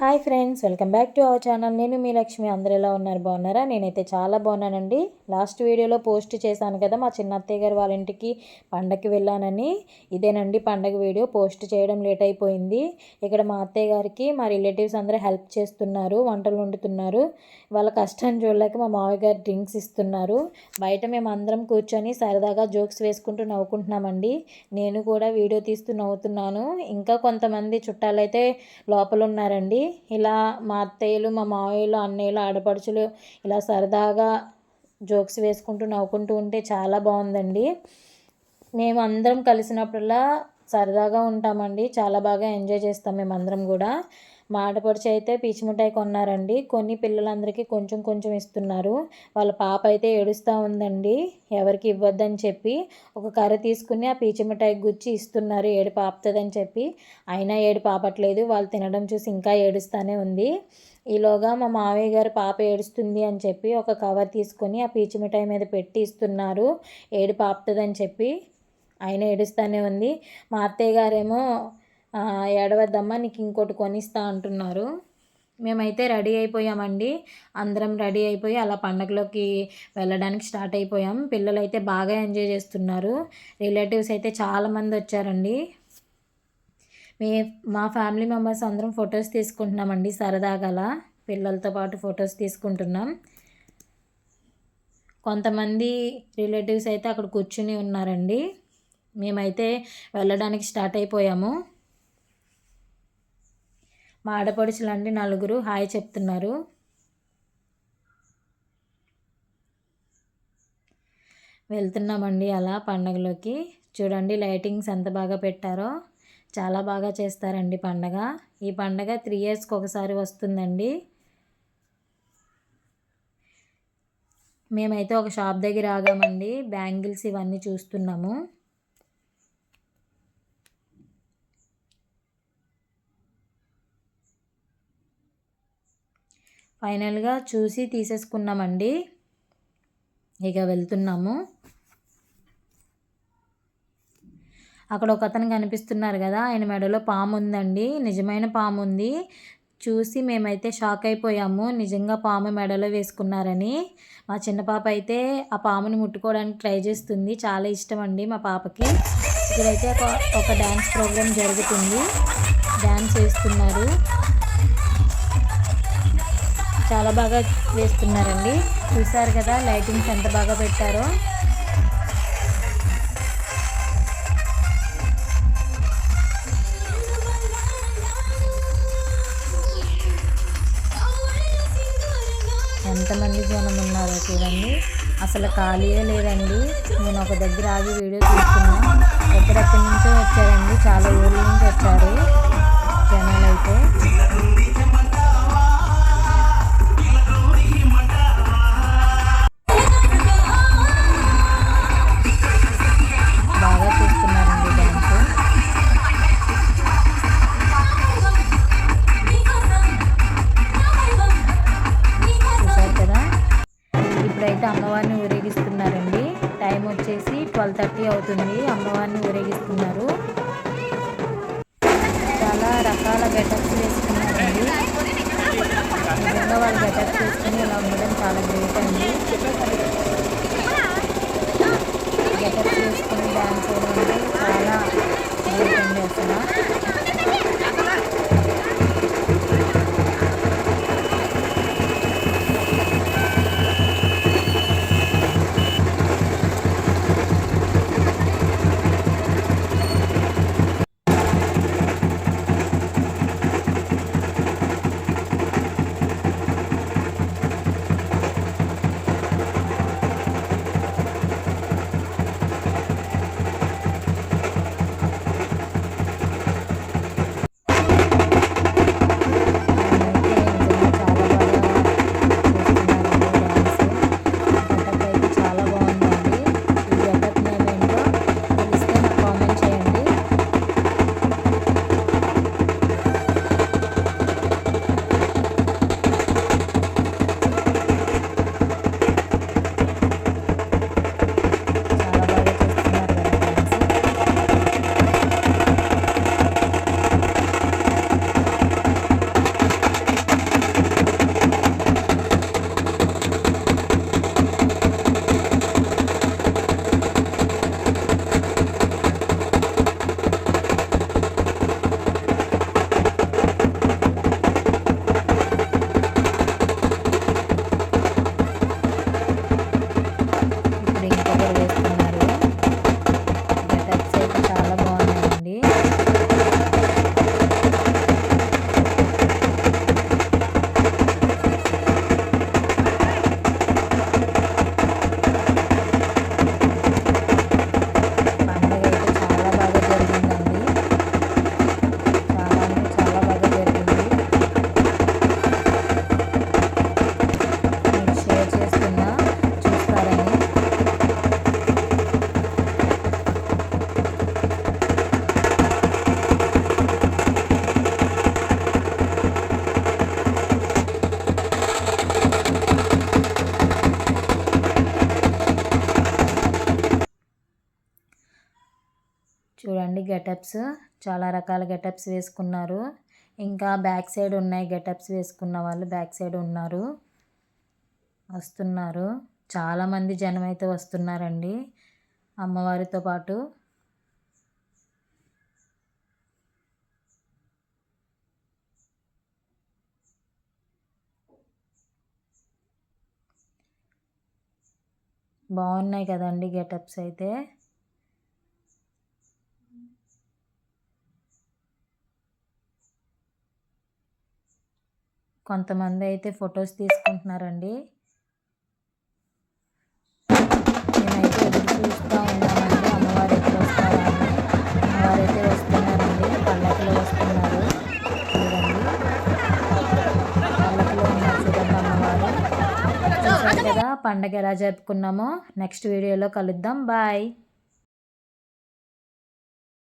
Hi friends welcome back to our channel. నేను మీ లక్ష్మి. అందరు ఎలా ఉన్నారు? బాగున్నారా? నేనైతే చాలా బాగున్నానండి. లాస్ట్ వీడియోలో పోస్ట్ చేశాను కదా మా చిన్న అత్తయ్య గారు వాళ్ళ ఇంటికి పండగకి వెళ్ళానని. ఇదేనండి పండగ వీడియో. పోస్ట్ చేయడం లేట్ అయిపోయింది. ఇక్కడ మా అత్తయ్య గారికి మా రిలేటివ్స్ అందరూ హెల్ప్ చేస్తున్నారు వంటలు వండుతున్నారు. వాళ్ళ కష్టాన్ని చూడలేక మా మామయ్య గారు డ్రింక్స్ ఇస్తున్నారు. బయట మేము అందరం కూర్చొని సరదాగా జోక్స్ వేసుకుంటూ నవ్వుకుంటున్నామండి. నేను కూడా వీడియో తీస్తూ నవ్వుతున్నాను. ఇంకా కొంతమంది చుట్టాలైతే లోపల ఉన్నారండి ఇలా మా అత్తయ్యలు మా మావయ్యలు అన్నయ్యలు ఆడపడుచులు ఇలా సరదాగా జోక్స్ వేసుకుంటూ నవ్వుకుంటూ ఉంటే చాలా బాగుందండి. మేము అందరం కలిసినప్పుడల్లా సరదాగా ఉంటామండి. చాలా బాగా ఎంజాయ్ చేస్తాం మేము అందరం కూడా. మా ఆడపడుచు అయితే పీచు మిఠాయి కొన్నారండి. కొన్ని పిల్లలందరికీ కొంచెం కొంచెం ఇస్తున్నారు. వాళ్ళ పాప అయితే ఏడుస్తూ ఉందండి. ఎవరికి ఇవ్వద్దని చెప్పి ఒక కర్ర తీసుకుని ఆ పీచు మిఠాయి గుచ్చి ఇస్తున్నారు. ఏడు పాపుతుందని చెప్పి. అయినా ఏడు పాపట్లేదు. వాళ్ళు తినడం చూసి ఇంకా ఏడుస్తూనే ఉంది. ఈలోగా మా మావయ్య గారు పాప ఏడుస్తుంది అని చెప్పి ఒక కవర్ తీసుకొని ఆ పీచు మిఠాయి మీద పెట్టి ఇస్తున్నారు. ఏడు పాపుతుందని చెప్పి. ఆయన ఏడుస్తూనే ఉంది. మా అత్తయ్య గారేమో ఏడవద్దమ్మా నీకు ఇంకోటి కొనిస్తా అంటున్నారు. మేమైతే రెడీ అయిపోయామండి. అందరం రెడీ అయిపోయి అలా పండగలోకి వెళ్ళడానికి స్టార్ట్ అయిపోయాం. పిల్లలు అయితే బాగా ఎంజాయ్ చేస్తున్నారు. రిలేటివ్స్ అయితే చాలామంది వచ్చారండి. మే మా ఫ్యామిలీ మెంబర్స్ అందరం ఫొటోస్ తీసుకుంటున్నామండి సరదాగా పిల్లలతో పాటు ఫొటోస్ తీసుకుంటున్నాం. కొంతమంది రిలేటివ్స్ అయితే అక్కడ కూర్చుని ఉన్నారండి. మేమైతే వెళ్ళడానికి స్టార్ట్ అయిపోయాము. మా ఆడపడుచులండి నలుగురు. హాయ్ చెప్తున్నారు. వెళ్తున్నామండి అలా పండగలోకి. చూడండి లైటింగ్స్ ఎంత బాగా పెట్టారో. చాలా బాగా చేస్తారండి పండగ. ఈ పండగ త్రీ ఇయర్స్కి ఒకసారి వస్తుందండి. మేమైతే ఒక షాప్ దగ్గర ఆగామండి. బ్యాంగిల్స్ ఇవన్నీ చూస్తున్నాము. ఫైనల్గా చూసి తీసేసుకున్నామండి. ఇక వెళ్తున్నాము. అక్కడ ఒక అతను కనిపిస్తున్నారు కదా ఆయన మెడలో పాము ఉందండి నిజమైన పాము ఉంది చూసి మేమైతే షాక్ అయిపోయాము. నిజంగా పాము మెడలో వేసుకున్నారని. మా చిన్న పాప అయితే ఆ పాముని ముట్టుకోవడానికి ట్రై చేస్తుంది. చాలా ఇష్టం అండి మా పాపకి. ఇక్కడైతే ఒక ఒక డ్యాన్స్ ప్రోగ్రామ్ జరుగుతుంది. డ్యాన్స్ వేస్తున్నారు చాలా బాగా వేస్తున్నారండి. చూసారు కదా లైటింగ్స్ ఎంత బాగా పెట్టారో. ఎంతమంది జనం ఉన్నారో చూడండి. అసలు ఖాళీయే లేదండి. నేను ఒక దగ్గర ఆగి వీడియో చూస్తున్నా. ఎక్కడెక్కడి నుంచో వచ్చారండి. చాలా ఊర్ల నుంచి వచ్చారు జనాలు అయితే అమ్మవారిని ఊరేగిస్తున్నారండి. టైం వచ్చేసి ట్వెల్వ్ థర్టీ అవుతుంది. అమ్మవారిని ఊరేగిస్తున్నారు. చాలా రకాల గెటప్స్ వేసుకున్నారండి. నిజంగా వాళ్ళు గెటప్స్ వేసుకుని ఇలా ఉండడం చాలా గ్రేట్. గెటప్స్ చాలా రకాల గెటప్స్ వేసుకున్నారు. ఇంకా బ్యాక్ సైడ్ ఉన్నాయి గెటప్స్ వేసుకున్న వాళ్ళు బ్యాక్ సైడ్ ఉన్నారు వస్తున్నారు. చాలామంది జనం అయితే వస్తున్నారండి. అమ్మవారితో పాటు. బాగున్నాయి కదండి గెటప్స్ అయితే. కొంతమంది అయితే ఫొటోస్ తీసుకుంటున్నారండి. నేనైతే ఎదురు చూస్తూ ఉన్నానండి అమ్మవారు ఎప్పుడు వస్తారా అమ్మవారు అయితే వస్తున్నారండి. పల్లకిలో వస్తున్నారు చూడండి. పల్లకిలో ఉన్నారు చూడండి అమ్మవారు. చూసారు కదా? పండగ ఎలా జరుపుకున్నామో? నెక్స్ట్ వీడియోలో కలుద్దాం. బాయ్.